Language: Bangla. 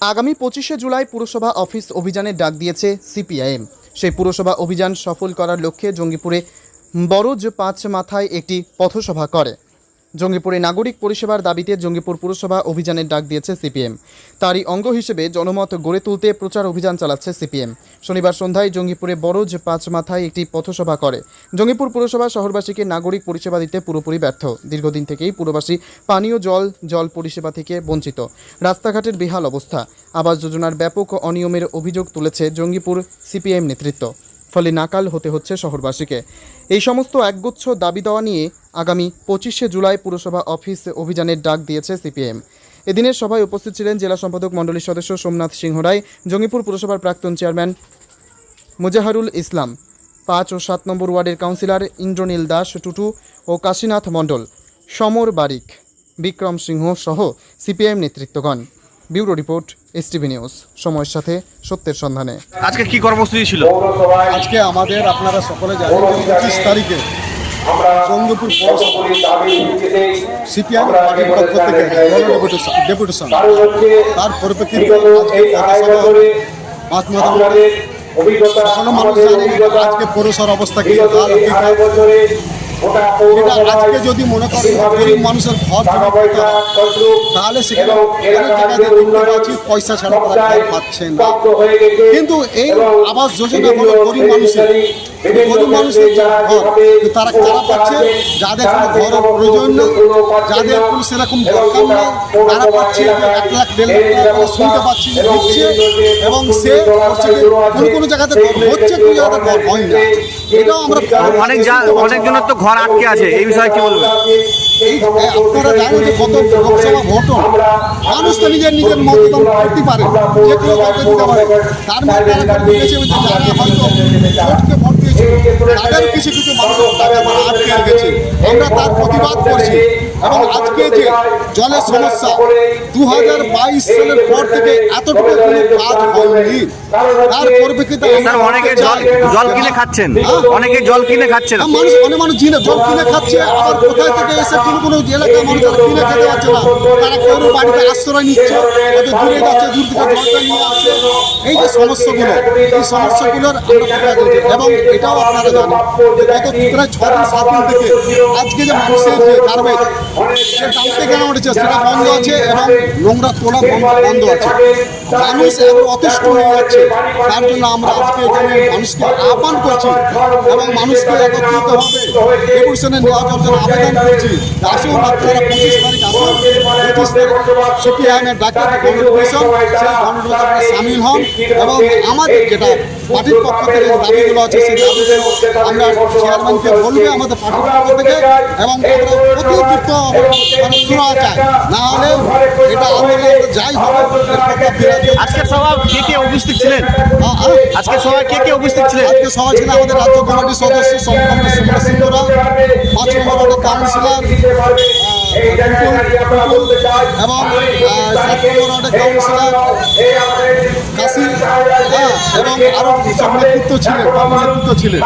আগামী পঁচিশে জুলাই পুরসভা অফিস অভিযানের ডাক দিয়েছে সিপিআইএম। সেই পুরসভা অভিযান সফল করার লক্ষ্যে জঙ্গিপুরে বড়জ পাঁচ মাথায় একটি পথসভা করে। জঙ্গিপুরে নাগরিক পরিষেবার দাবিতে জঙ্গিপুর পুরসভা অভিযানের ডাক দিয়েছে সিপিএম। তারই অঙ্গ হিসেবে জনমত গড়ে তুলতে প্রচার অভিযান চালাচ্ছে সিপিএম। শনিবার সন্ধ্যায় জঙ্গিপুরে বড়জ পাঁচ মাথায় একটি পথসভা করে। জঙ্গিপুর পুরসভা শহরবাসীকে নাগরিক পরিষেবা দিতে পুরোপুরি ব্যর্থ। দীর্ঘদিন থেকেই পুরবাসী পানীয় জল জল পরিষেবা থেকে বঞ্চিত। রাস্তাঘাটের বেহাল অবস্থা। আবাস যোজনার ব্যাপক অনিয়মের অভিযোগ তুলেছে জঙ্গিপুর সিপিএম নেতৃত্ব। ফলে নাকাল হতে হচ্ছে শহরবাসীকে। এই সমস্ত একগুচ্ছ দাবি দেওয়া নিয়ে আগামী পঁচিশে জুলাই পুরসভা অফিস অভিযানের ডাক দিয়েছে সিপিএম। এদিনের সভায় উপস্থিত ছিলেন জেলা সম্পাদক মণ্ডলীর সদস্য সোমনাথ সিংহ রায়, জঙ্গিপুর পুরসভার প্রাক্তন চেয়ারম্যান মুজাহারুল ইসলাম, পাঁচ ও সাত নম্বর ওয়ার্ডের কাউন্সিলর ইন্দ্রনীল দাস টুটু ও কাশীনাথ মণ্ডল, সমর বারিক, বিক্রম সিংহ সহ সিপিআইএম নেতৃত্বগণ। ব্যুরো রিপোর্ট এসটিভি নিউজ সময়ের সাথে সত্যের সন্ধানে। আজকে কি কর্মসূচি ছিল? আজকে আমাদের আপনারা সকলে জানেন যে পঁচিশ তারিখে সিপিআই পার্টির পক্ষ থেকে ডেপুটেশন তার পরিপ্রেক্ষিতে আজকে পাঁচ মাথা সকল মানুষ জানে আজকে পৌরসভার অবস্থা কি এটা আজকে যদি মনে করেন গরিব মানুষের ঘর তাহলে সেখানে অনেক জায়গাতে দেখতে পাচ্ছি পয়সা ছাড়া তারা ঘর পাচ্ছে না। কিন্তু এই আবাস যোজনা হলো গরিব মানুষের গরিব মানুষের যে ঘর তারা কারা পাচ্ছে? যাদের কোনো ঘরের প্রয়োজন নেই যাদের কোনো সেরকম দরকার নেই তারা পাচ্ছে এক লাখ দেড় লাখ টাকা শুনতে পাচ্ছি যে দিচ্ছে এবং সে কোনো কোনো জায়গাতে ঘর হচ্ছে কোনো জায়গাতে ঘর হয় না। এটাও আমরা অনেক অনেকজনের তো ঘর আটকে আছে, এই বিষয়ে কি বলবেন? নিজের নিজের পারে তারা ভোট কিছু কিছু রেখেছে। আমরা তার প্রতিবাদ করছি। এবং আজকে যে জলের সমস্যা দু হাজার বাইশ সালের পর থেকে এতটুকু কোনো কাজ হয়নি তার পরিপ্রেক্ষিতে অনেকে জল জল কিনে খাচ্ছেন হ্যাঁ। অনেকে জল কিনে খাচ্ছেন মানুষ অনেক মানুষ জিনে জল কিনে খাচ্ছে আবার কোথায় থেকে এসে কোনো কোনো এলাকায় মানুষ কিনে খেতে পারছে না তারা কোনো বাড়িতে আশ্রয় নিচ্ছে হয়তো দূরে যাচ্ছে দূর থেকে জলটা নিয়ে আসছে এই যে সমস্যাগুলো এই সমস্যাগুলোর আমরা এবং এটাও আপনারা জানেন যে গত প্রায় ছ দিন সাত দিন থেকে আজকে যে মানুষের যে গার্বেজ সে উঠেছে? সেটা বন্ধ আছে এবং বন্ধ আছে। মানুষ অতিষ্ঠ হয়ে যাচ্ছে, তার জন্য আমরা আজকে মানুষকে আহ্বান করছি এবং মানুষকে একত্রিত হবে নেওয়ার জন্য আবেদন পঁচিশ তারিখ আসুন, পঁচিশ তারিখ সামিল হন এবং আমাদের যেটা পার্টির পক্ষ থেকে যে দাবিগুলো আছে সেই দাবিগুলো আমরা চেয়ারম্যানকে বলবে আমাদের পার্টির পক্ষ থেকে এবং আমরা অতি দ্রুত মানে শোনা চাই না হলে এটা আন্দোলন যাই হবে। আজকের সভা কে কে উপস্থিত ছিলেন কে কে উপস্থিত ছিলেন আজকে সভা ছিল আমাদের রাজ্য কমিটির সদস্য সম্পন্ন সিংহরা পাঁচ নম্বর কাউন্সিলর এবং আরও সম্মানিত কাউন্সিলর হ্যাঁ, এবং আরও সব নেতৃত্ব ছিলেন নেতৃত্ব ছিলেন।